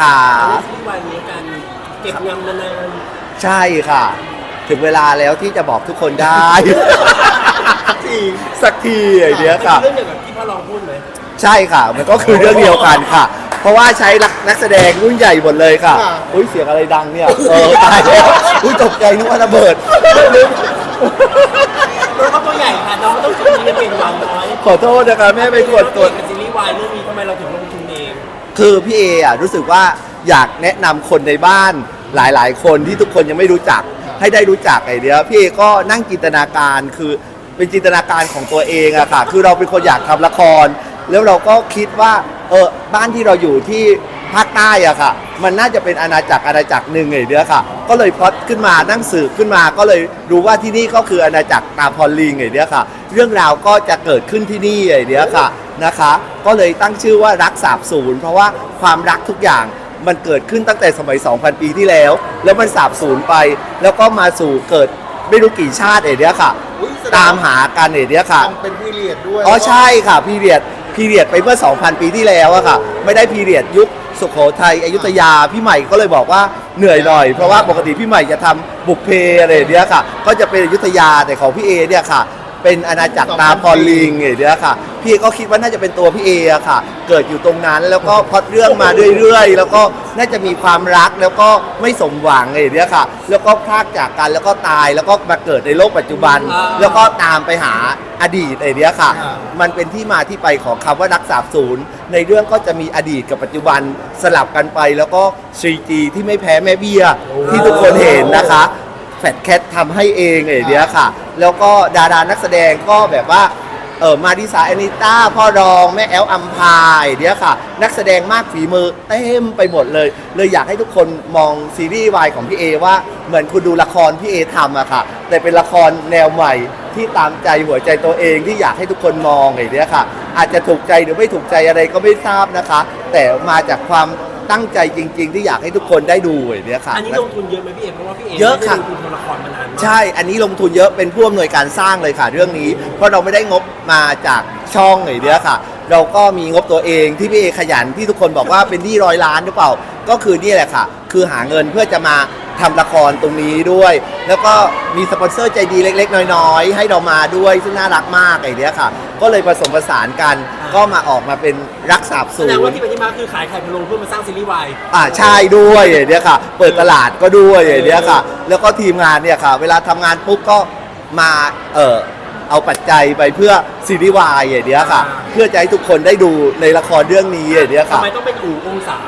ค่ะที่วันนี้การเก็บงำมานานใช่ค่ะ ถึงเวลาแล้วที่จะบอกทุกคนได้จริงสักทีไอ้เนี้ยค่ะ เรื่องเดียวกับที่พ่อรองพูดไหมใช่ค่ะ มันก็คือเรื่องเดียวกันค่ะ เพราะว่าใช้นักแสดงรุ่นใหญ่หมดเลยค่ะค่ะอุ้ยเสียงอะไรดังเนี่ย เออตายแล้วอุ้ยตกใจนึกว่าระเบิด น้องเขาตัวใหญ่ค่ะน้องต้องจุดนี้เป็นวันน้อยขอโทษนะคะแม่ไปตรวจตรวจ กับซีรีส์วายเรื่องนี้ทำไมเราถึงลงทุนเอง คือพี่เออะรู้สึกว่าอยากแนะนำคนในบ้านหลาย ๆ คนที่ทุกคนยังไม่รู้จัก ให้ได้รู้จักไอเดียพี่เอก็นั่งจินตนาการคือเป็นจินตนาการของตัวเองอะค่ะ คือเราเป็นคนอยากทำละคร แล้วเราก็คิดว่าเออบ้านที่เราอยู่ที่ภาคใต้อะค่ะ มันน่าจะเป็นอาณาจักรอาณาจักรหนึ่งไอเดียค่ะ ก็เลยพล็อดขึ้นมานั่งสืบขึ้นมาก็เลยรู้ว่าที่นี่ก็คืออาณาจักรตาพรลิงไอเดียค่ะ เรื่องราวก็จะเกิดขึ้นที่นี่ไอเดียค่ะ นะคะ ก็เลยตั้งชื่อว่ารักสาบสูญเพราะว่าความรักทุกอย่างมันเกิดขึ้นตั้งแต่สมัย 2,000 ปีที่แล้ว แล้วมันสาบสูญไป แล้วก็มาสู่เกิดไม่รู้กี่ชาติไอเดียค่ะ อุ๊ยแสดงตามหากันไอเดียค่ะทำเป็นพีเรียดด้วยอ๋อใช่ค่ะพีเรียดพีเรียดไปเมื่อ 2,000 ปีที่แล้วอะค่ะ ไม่ได้พีเรียดยุคสุโขทัยอยุธยาพี่ใหม่ก็เลยบอกว่าเหนื่อยหน่อย เพราะว่าปกติพี่ใหม่จะทำบุกเพอะไรอย่างเนี้ยค่ะ ก็จะเป็นอยุธยาแต่ของพี่เอเนี่ยค่ะ เป็นอาณาจักรตาพรลิงอย่างเนี้ยค่ะ พี่ก็คิดว่าน่าจะเป็นตัวพี่เออะค่ะ เกิดอยู่ตรงนั้นแล้วก็พล็อดเรื่องมาเรื่อยๆ แล้วก็น่าจะมีความรักแล้วก็ไม่สมหวังอย่างเนี้ยค่ะ แล้วก็พลากจากกันแล้วก็ตายแล้วก็มาเกิดในโลกปัจจุบัน แล้วก็ตามไปหาอดีตไอ้เนี้ยค่ะ มันเป็นที่มาที่ไปของคำว่ารักษาศูนย์ ในเรื่องก็จะมีอดีตกับปัจจุบันสลับกันไปแล้วก็ 3G ที่ไม่แพ้แม่เบี้ยที่ทุกคนเห็นนะคะ แฟดแคททำให้เองไอ้เนี้ยค่ะ แล้วก็ดารานักแสดงก็แบบว่าเออมาดิสาแอนิต้าพ่อรอง แม่แอลอัมพายเนี้ยค่ะ นักแสดงมากฝีมือเต็มไปหมดเลย เลยอยากให้ทุกคนมองซีรีส์วายของพี่เอว่าเหมือนคุณดูละครพี่เอทำอะค่ะ แต่เป็นละครแนวใหม่ที่ตามใจหัวใจตัวเองที่อยากให้ทุกคนมองไอ้เนี้ยค่ะ อาจจะถูกใจหรือไม่ถูกใจอะไรก็ไม่ทราบนะคะ แต่มาจากความ ตั้งใจจริง ๆ ที่อยากให้ทุกคนได้ดูไอ้เนี้ยค่ะ อันนี้ลงทุนเยอะไหมพี่เอเพราะว่าพี่เอเยอะค่ะ ไม่ได้ลงทุนทำละครมานานมาก ใช่ อันนี้ลงทุนเยอะเป็นผู้อำนวยการสร้างเลยค่ะ เรื่องนี้ เพราะเราไม่ได้งบมาจากช่องไอ้เนี้ยค่ะ เราก็มีงบตัวเองที่พี่เอขยันที่ทุกคนบอกว่าเป็นที่ร้อยล้านหรือเปล่า ก็คือนี่แหละค่ะ คือหาเงินเพื่อจะมาทำละครตรงนี้ด้วย แล้วก็มีสปอนเซอร์ใจดีเล็ก ๆ น้อย ๆ ให้เรามาด้วยซึ่งน่ารักมากไอ้เนี้ยค่ะ ก็เลยผสมผสานกัน ก็มาออกมาเป็นรักสาบแสสูดงว่าญที่ไปที่มาคือขายไข่พะโล้เพื่อมาสร้างซีรีส์วาย อ่าใช่ด้วยอย่างเนี้ยค่ะ เปิดตลาดก็ด้วยอย่างเนี้ยค่ะ แล้วก็ทีมงานเนี่ยค่ะ เวลาทำงานปุ๊บก็มาเออเอาปัจจัยไปเพื่อซีรีส์วายอย่างเนี้ยค่ะเพื่อจะให้ทุกคนได้ดูในละครเรื่องนี้อย่างเนี้ยทำค่ะไมต้องเป็นอู่องศา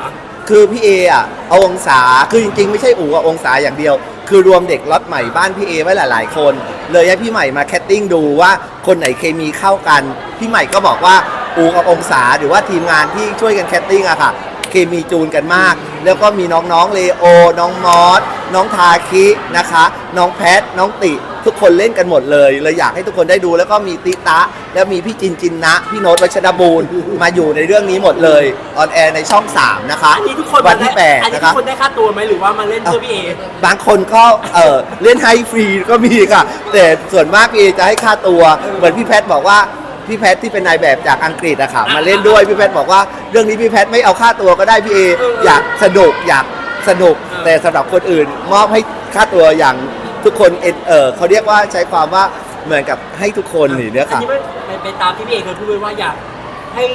คือพี่เออะเอาองศาคือจริงๆ ไม่ใช่อู่กับองศาอย่างเดียว คือรวมเด็กล็อตใหม่บ้านพี่เอไว้หลายๆคน เลยให้พี่ใหม่มาแคสติ้งดูว่าคนไหนเคมีเข้ากัน พี่ใหม่ก็บอกว่า อู่กับองศาหรือว่าทีมงานที่ช่วยกันแคสติ้งอะค่ะ เคมีจูนกันมาก แล้วก็มีน้องๆเลโอ น้องมอสน้องทาคินะคะ น้องแพท น้องติ ทุกคนเล่นกันหมดเลยเลยอยากให้ทุกคนได้ดู แล้วก็มีติตะ แล้วมีพี่จินจินนะ พี่โน้ตวัชรบูรณ์มาอยู่ในเรื่องนี้หมดเลยออนแอร์ในช่อง 3 นะคะ อันนี้ทุกคนวันที่มาได้อัน8นี้นะทุคะ กคนได้ค่าตัวไหมหรือว่ามาเล่นเพื่อพี่เอ บางคนก็เออเล่นให้ฟรีก็มีค่ะ แต่ส่วนมากพี่เอจะให้ค่าตัว เหมือนพี่แพทบอกว่า พี่แพทที่เป็นนายแบบจากอังกฤษอะค่ะมาเล่นด้วยพี่แพทบอกว่าเรื่องนี้พี่แพทไม่เอาค่าตัวก็ได้พี่เออยากสนุกอยากสนุกแต่สำหรับคนอื่น มอบให้ค่าตัวอย่างทุกคนเอเออเขาเรียกว่าใช้ความว่าเหมือนกับให้ทุกคนนี่เนี่ยอันค่ะนี้ไม่ไปตามที่พี่เอเคยพูดไว้ว่าอยากให้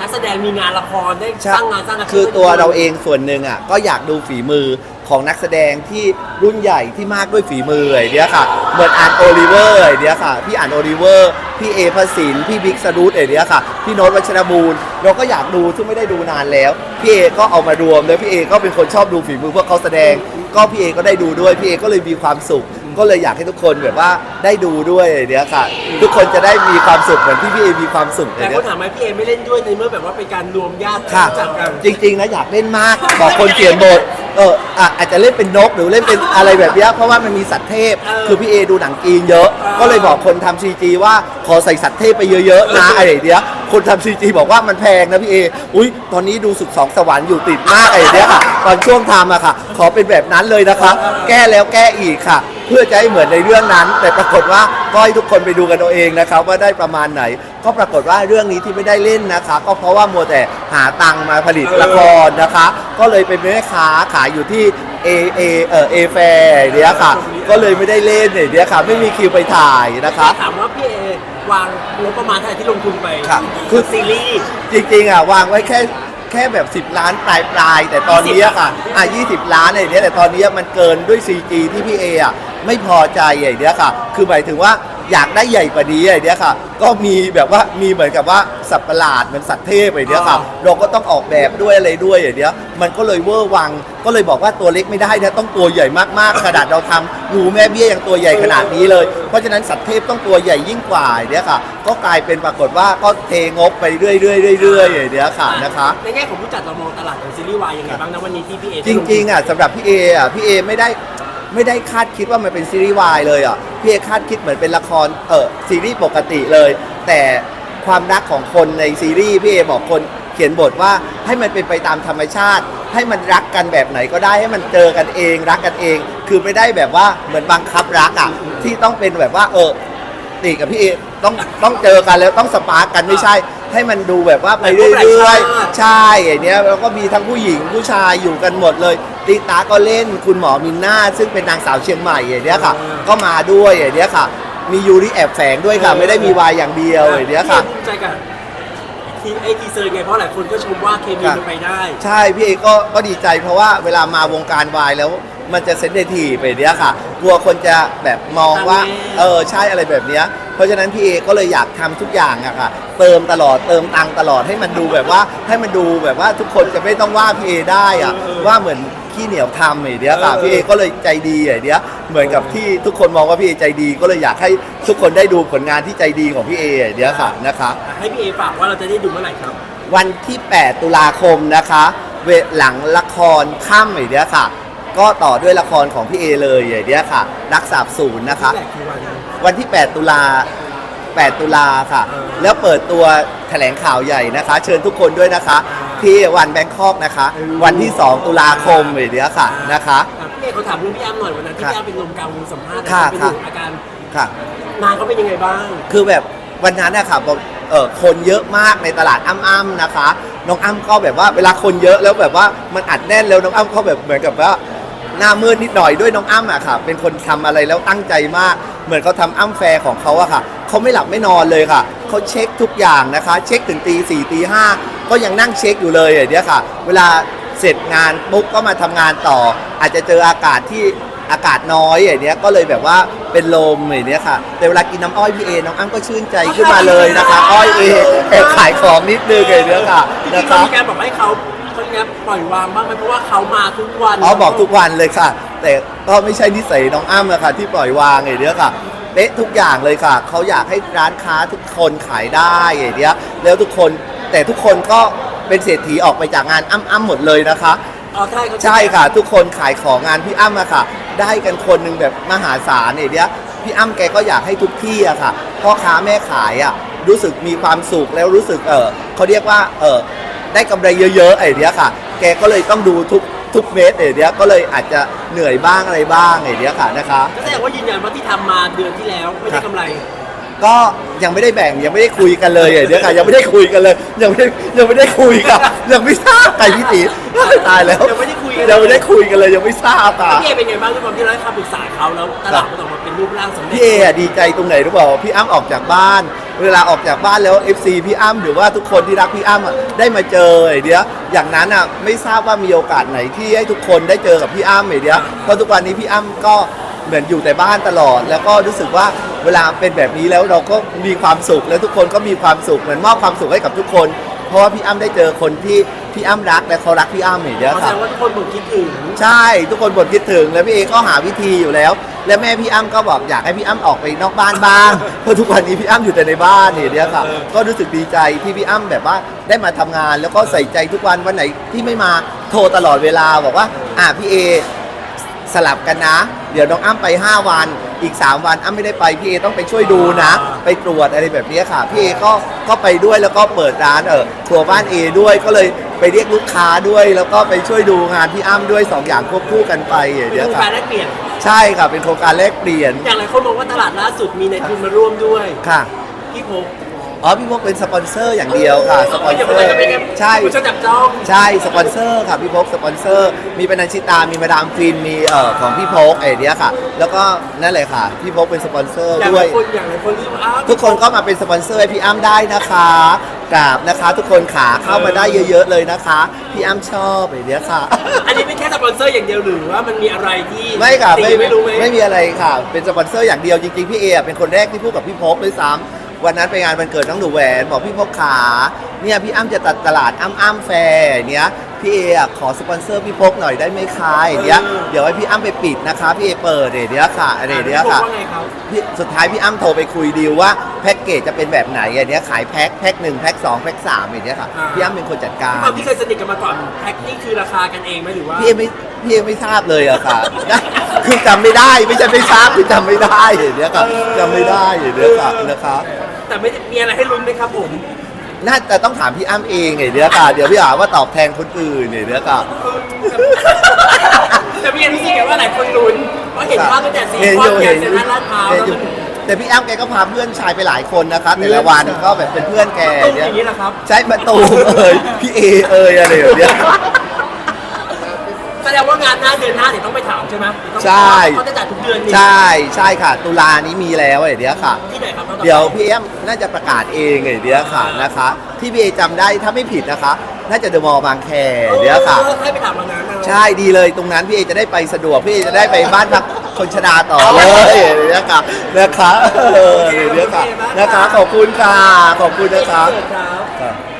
นักแสดงมีงานละครได้ใช่สร้างงานสร้างอาชีพคือตัวเราเองส่วนหนึ่งอะก็อยากดูฝีมือ ของนักแสดงที่รุ่นใหญ่ที่มากด้วยฝีมือไอ้เนี้ยค่ะ เหมือนอ่านโอลิเวอร์ไอ้เนี้ยค่ะ พี่อ่านโอลิเวอร์ พี่เอพระสินพี่บิ๊กสรูดไอ้เนี้ยค่ะ พี่โน้ตวัชรบูรณ์เราก็อยากดูซึ่งไม่ได้ดูนานแล้ว พี่เอก็เอามารวมแล้วพี่เอก็เป็นคนชอบดูฝีมือพวกเขาแสดง ก็พี่เอก็ได้ดูด้วย พี่เอก็เลยมีความสุข ก็เลยอยากให้ทุกคนแบบว่าได้ดูด้วยไอ้เนี้ยค่ะ ทุกคนจะได้มีความสุขเหมือนที่พี่เอมีความสุขไอ้แต่เนี้คยนถามไหมพี่เอไม่เล่นด้วยในเมื่อแบบว่าเป็นการรวมญาติค่ะรู้จักกันจริงๆนะอยากเล่นมากบอกคนเขียนบท เอออะอาจจะเล่นเป็นนกหรือเล่นเป็นอะไรแบบเนี้ยเพราะว่ามันมีสัตว์เทพคือพี่เอดูหนังจีนเยอะก็เลยบอกคนทำซีจีว่าขอใส่สัตว์เทพไปเยอะๆนะอะไรอย่างเนี้ยคนทำซีจีบอกว่ามันแพงนะพี่เออุ้ยตอนนี้ดูสุดสองสวรรค์อยู่ติดมากไอ้เนี้ยค่ะ ตอนช่วงทำอะค่ะ ขอเป็นแบบนั้นเลยนะคะ แก้แล้วแก้อีกค่ะพ พื่อจะให้เหมือนในเรื่องนั้น แต่ปรากฏว่าก็ให้ทุกคนไปดูกันเอาเองนะครับ ว่าได้ประมาณไหน ก็ปรากฏว่าเรื่องนี้ที่ไม่ได้เล่นนะคะ ก็เพราะว่ามัวแต่หาตังค์มาผลิตละครนะคะ ก็เลยเป็นแม่ค้าขายอยู่ที่เอเอเออเอแฟร์เนี้ยค่ะ ก็เลยไม่ได้เล่นเนี้ยค่ะ ไม่มีคิวไปถ่ายนะคะ ถามว่าพี่เอวางงบประมาณเท่าไหร่ที่ลงทุนไปครับ คือซีรีส์จริงๆอะวางไว้แค่แค่แบบ 10 ล้านปลายปลายๆแต่ตอนนี้อะค่ะอะ20 ล้านอะไรเนี้ยแต่ตอนนี้มันเกินด้วย CG ที่พี่เออะ ไม่พอใจอย่างเนี้ยค่ะ คือหมายถึงว่าอยากได้ใหญ่กว่านี้อย่างเนี้ยค่ะ ก็มีแบบว่ามีเหมือนกับว่าสัตว์ประหลาดเหมือนสัตว์เทพอย่างเนี้ยค่ะ เราก็ต้องออกแบบด้วยอะไรด้วยอย่างเนี้ย มันก็เลยเวอร์วัง ก็เลยบอกว่าตัวเล็กไม่ได้นะต้องตัวใหญ่มากๆขนาดเราทำงูแม่เบี้ยยังตัวใหญ่ขนาดนี้เลย เพราะฉะนั้นสัตว์เทพต้องตัวใหญ่ยิ่งกว่าอย่างเนี้ยค่ะ ก็กลายเป็นปรากฏว่าก็เทงบไปเรื่อยๆเรื่อยๆอย่างเนี้ยค่ะนะคะ ในแง่ของผู้จัดเรามองตลาดของซีรีส์วายยังไงบ้างนะวันนี้ที่พี่เอจริงๆอะสำหรับพี่เออะพี่เอไม่ได้ ไม่ได้คาดคิดว่ามันเป็นซีรีส์วายเลยอะพี่เอคาดคิดเหมือนเป็นละครเออซีรีส์ปกติเลย แต่ความรักของคนในซีรีส์พี่เอบอกคนเขียนบทว่าให้มันเป็นไปตามธรรมชาติ ให้มันรักกันแบบไหนก็ได้ให้มันเจอกันเอง รักกันเอง คือไม่ได้แบบว่าเหมือนบังคับรักอะที่ต้องเป็นแบบว่าเออตีกับพี่เอต้องต้องเจอกันแล้วต้องสปาร์กกันไม่ใช่ ให้มันดูแบบว่าไปเรื่อยๆใช่อย่างเนี้ยแล้วก็มีทั้งผู้หญิงผู้ชายอยู่กันหมดเลยติตาก็เล่นคุณหมอมินนาซึ่งเป็นนางสาวเชียงใหม่อย่างเนี้ยค่ะ ก็มาด้วยอย่างเนี้ยค่ะ มียูริแอบแฝงด้วยค่ะ ไม่ได้มีวายอย่างเดียวอย่างเนี้ยค่ะพี่เอภูมิใจกับทีไอทีเซอร์ไงเพราะหลายคนก็ชมว่าเคมีมันไปได้ ใช่พี่เอก็ก็ดีใจเพราะว่าเวลามาวงการวายแล้ว มันจะเซนเดทีไปเนี้ยค่ะ กลัวคนจะแบบมองว่าตามแนวเออใช่อะไรแบบเนี้ย เพราะฉะนั้นพี่เอก็เลยอยากทำทุกอย่างอะค่ะ เติมตลอดเติมตังค์ตลอดให้มันดูแบบว่าให้มันดูแบบว่าทุกคนจะไม่ต้องว่าพี่เอได้อะว่าเหมือนขี้เหนียวทำอย่างเนี้ยค่ะพี่เอก็เลยใจดีอย่างเนี้ยเหมือนกับที่ทุกคนมองว่าพี่เอใจดี ก็เลยอยากให้ทุกคนได้ดูผลงานที่ใจดีของพี่เออย่างเนี้ยค่ะนะคะให้พี่เอฝากว่าเราจะได้ดูเมื่อไหร่ครับวันที่ 8 ตุลาคมนะคะ เวหลังละครค่ำอย่างเนี้ยค่ะ ก็ต่อด้วยละครของพี่เอเลยอย่างเนี้ยค่ะ รักสาบศูนย์นะคะที่แรกคือวัน วันที่ 8 ตุลา 8 ตุลาค่ะ เออ แล้วเปิดตัวแถลงข่าวใหญ่นะคะ เชิญทุกคนด้วยนะคะ ที่วันแบงคอกนะคะ วันที่ 2 ตุลาคมอย่างเนี้ยค่ะนะคะ อะพี่เอเขาถามเรื่องพี่อ้ำหน่อยวันนั้นที่ค่ะพี่อ้ำเป็นลมกลางวงสัมภาษณ์ค่ะเป็นค่ะ อยู่อาการค่ะ นางเขาเป็นยังไงบ้าง คือแบบวันนั้นนะคะบอกเออคนเยอะมากในตลาดอ้ำๆนะคะ น้องอ้ำก็แบบว่าเวลาคนเยอะแล้วแบบว่ามันอัดแน่นแล้วน้องอ้ำเขาแบบเหมือนกับว่าห น้ามืดนิดหน่อยด้วยน้องอ้ำอะค่ะ เป็นคนทำอะไรแล้วตั้งใจมาก เหมือนเขาทำอ้ำแฟร์ของเขาอะค่ะเขาไม่หลับไม่นอนเลยค่ะเขาเช็คทุกอย่างนะคะ เช็คถึงตีสี่ตีห้าก็ยังนั่งเช็คอยู่เลยอย่างเนี้ยค่ะ เวลาเสร็จงานปุ๊บก็มาทำงานต่อ อาจจะเจออากาศที่อากาศน้อยอย่างเนี้ยก็เลยแบบว่าเป็นลมอย่างเนี้ยค่ะ แต่เวลากินน้ำอ้อยพี่เอน้องอ้ำก็ชื่นใจขึ้นมาเลยนะคะ อ้อยเอแอบขายของนิดนึงอย่างเนี้ยค่ะนะคะเรามีการบอกให้เขา เขาเนี้ยปล่อยวางบ้างไหมเพราะว่าเขามาทุกวันอ๋อบอกทุกวันเลยค่ะ แต่ก็ไม่ใช่นิสัยน้องอ้ำอะค่ะ ที่ปล่อยวางอย่างเนี้ยค่ะเป๊ะทุกอย่างเลยค่ะเขาอยากให้ร้านค้าทุกคนขายได้อย่างเนี้ยแล้วทุกคนแต่ทุกคนก็เป็นเศรษฐีออกไปจากงานอ้ำๆหมดเลยนะคะ อ๋อใช่เขาใช่ค่ะ ทุกคนขายของงานพี่อ้ำอะค่ะ ได้กันคนหนึ่งแบบมหาศาลเนี่ยเนี้ยพี่อ้ำแกก็อยากให้ทุกที่อะค่ะพ่อค้าแม่ขายอะรู้สึกมีความสุขแล้วรู้สึกเออเขาเรียกว่าเออ ได้กำไรเยอะๆไอเดียค่ะ แกก็เลยต้องดูทุกทุกเม็ดไอเดียก็เลยอาจจะเหนื่อยบ้างอะไรบ้างไอเดียค่ะนะคะ ก็แสดงว่ายืนยันว่าที่ทำมาเดือนที่แล้วไม่ได้กำไร ก็ยังไม่ได้แบ่งยังไม่ได้คุยกันเลยไอ้เนี้ยค่ะยังไม่ได้คุยกันเลยยังไม่ได้ยังไม่ได้คุยกันยังไม่ทราบใครพี่ตีตายแล้วยังไม่ได้คุยกันยังไม่ได้คุยกันเลยยังไม่ทราบอะพี่เอเป็นไงบ้างด้วยความที่เราให้คำปรึกษาเขาแล้วตลาดมันออกมาเป็นรูปร่างสำเร็จพี่เออะดีใจตรงไหนรู้เปล่าพี่อ้ำออกจากบ้าน เวลาออกจากบ้านแล้ว FC พี่อ้ำหรือว่าทุกคนที่รักพี่อ้ำอะได้มาเจอไอ้เดียอย่างนั้นอะไม่ทราบว่ามีโอกาสไหนที่ให้ทุกคนได้เจอกับพี่อ้ำไอ้เดียเพราะทุกวันนี้พี่อ้ำก็ เหมือนอยู่แต่บ้านตลอด แล้วก็รู้สึกว่าเวลาเป็นแบบนี้แล้วเราก็มีความสุขแล้วทุกคนก็มีความสุขเหมือนมอบความสุขให้กับทุกคน เพราะว่าพี่อ้ำได้เจอคนที่พี่อ้ำรักและเขารักพี่อ้ำไอ้เดียแสค่ะดงว่าทุกคนบ่นคิดถึงใช่ทุกคนบ่นคิดถึงแล้วพี่เอก็หาวิธีอยู่แล้ว และแม่พี่อ้ำก็บอกอยากให้พี่อ้ำออกไปนอกบ้านบ้าง เพราะทุกวันนี้พี่อ้ำอยู่แต่ในบ้านเนี่ยเนี่ยค่ะก็รู้สึกดีใจที่พี่อ้ำแบบว่าได้มาทำงานแล้วก็ใส่ใจทุกวันวันไหนที่ไม่มาโทรตลอดเวลาบอกว่าอ่าพี่เอ สลับกันนะ เดี๋ยวน้องอ้ำไป 5 วัน อีก 3 วันอ้ำไม่ได้ไปพี่เอต้องไปช่วยดูนะ ไปตรวจอะไรแบบนี้ค่ะ พี่เอก็ก็ไปด้วยแล้วก็เปิดร้านเออครัวบ้านเอด้วยก็เลยไปเรียกลูกค้าด้วย แล้วก็ไปช่วยดูงานพี่อ้ำด้วยสองอย่างควบคู่กันไปอย่างเป็นเงี้ยโครงค่ะการแลกเปลี่ยน ใช่ค่ะเป็นโครงการแลกเปลี่ยนอย่างไรคนบอกว่าตลาดล่าสุดมีในทุนมาร่วมด้วย ค่ะ พี่พก อ๋อพี่พกเป็นสปอนเซอร์อย่างเดียวค่ะสปอนเซอร์ใช่คุณจะจับจ้องใช่สปอนเซอร์ค่ะพี่พกสปอนเซอร์ มีเป็นนันชิตา มีมาดามฟินมีเอ่อของพี่พกไอ้เนี้ยค่ะ แล้วก็นั่นเลยค่ะพี่พกเป็นสปอนเซอร์อย่างด้ไรวยคนอย่างไรคนที่ว่าอ้าวทุกคนก็มาเป็นสปอนเซอร์ให้พี่อ้ำได้นะคะกราบนะคะ ทุกคนขาเข้ามาได้เยอะๆเลยนะคะ พี่อ้ำชอบไอ้เนี้ยค่ะ อันนี้เป็นแค่สปอนเซอร์อย่างเดียวหรือว่ามันมีอะไรที่ไม่ค่ะไม่สิ่งไม่รู้ไหมไม่มีอะไรค่ะ เป็นสปอนเซอร์อย่างเดียวจริงๆ พี่เออะเป็นคนแรกที่พูดกับพี่พกด้วยซ้ำ วันนั้นไปงานวันเกิดน้องหนูแหวนบอกพี่พกขาเนี่ยพี่อ้ำจะตัดตลาดอ้ำอ้ำแฟร์อย่างเนี้ยพี่เออะขอสปอนเซอร์พี่พกหน่อยได้ไหมคะอย่างเนี้ยเดี๋ยวให้พี่อ้ำไปปิดนะคะพี่เอเปิดเดี๋ยวเนี้ยค่ะเดี๋ยวเนี้ยค่ะพี่พกว่าไงครับพี่สุดท้ายพี่อ้ำโทรไปคุยดีลว่าแพ็กเกจจะเป็นแบบไหนอันเนี้ยขายแพ็คแพ็คหนึ่งแพ็คสองแพ็คสามอย่างเนี้ยค่ะอ่าพี่อ้ำเป็นคนจัดการความที่เคยสนิทกันมาก่อนแพ็คนี่คือราคากันเองไหมหรือว่าพี่เอไม่พี่เอไม่ทราบเลยอะค่ะคือจำไม่ได้ไม่ใช่ไม่ทราบคือจำไม่ได้อย่างเนี้ยค่ะจำไม่ได้อย่างเนี้ยค่ะนะคะ แต่ไม่ได้มีอะไรให้ลุ้นไหมครับผมน่าจะต้องถามพี่อ้ำเองอย่างเนี้ยค่ะเดี๋ยวพี่หาว่าตอบแทนคนอื่นอย่างเนี้ยค่ะแต่พี่เอ็นรู้สึกไงว่าหลายคนลุ้นเพราะเห็นภาพตั้งแต่ซีเห็นคออนยู่ใหญ่เห็นเซ็นทรัลลาดพร้าวเห็นอยู่แต่พี่อ้ำแกก็พาเพื่อนชายไปหลายคนนะคะแต่ละวันก็แบบเป็นเพื่อนแกตุ้มเนี่อยย่างนี้แหละครับใช้ประตูเอ่ยพี่เอเอ่ยอะไรแบบเนี้ย แสดงว่างานหน้าเดือนหน้าเดี๋ยวต้องไปถามใช่ไหมเดี๋ยวต้องใช่ เขาจะจัดทุกเดือนนี่ใช่ใช่ค่ะ ตุลานี้มีแล้วไอ้เดียวค่ะ ที่ไหนครับเดี๋ยวพี่เอ็มน่าจะประกาศเองไอ้เดียวค่ะนะคะ ที่พี่เอจำได้ถ้าไม่ผิดนะคะ น่าจะเดอะมอลล์บางแคเดียวค่ะเออให้ไปถามมางานนะใช่ดีเลยตรงนั้นพี่เอจะได้ไปสะดวกพี่เอจะได้ไปบ้านพักคนชราต่อเลยไอ้เดียวค่ะนะคะเออไอ้เดียวค่ะนะคะขอบคุณค่ะขอบคุณนะคะ ครับค่ะ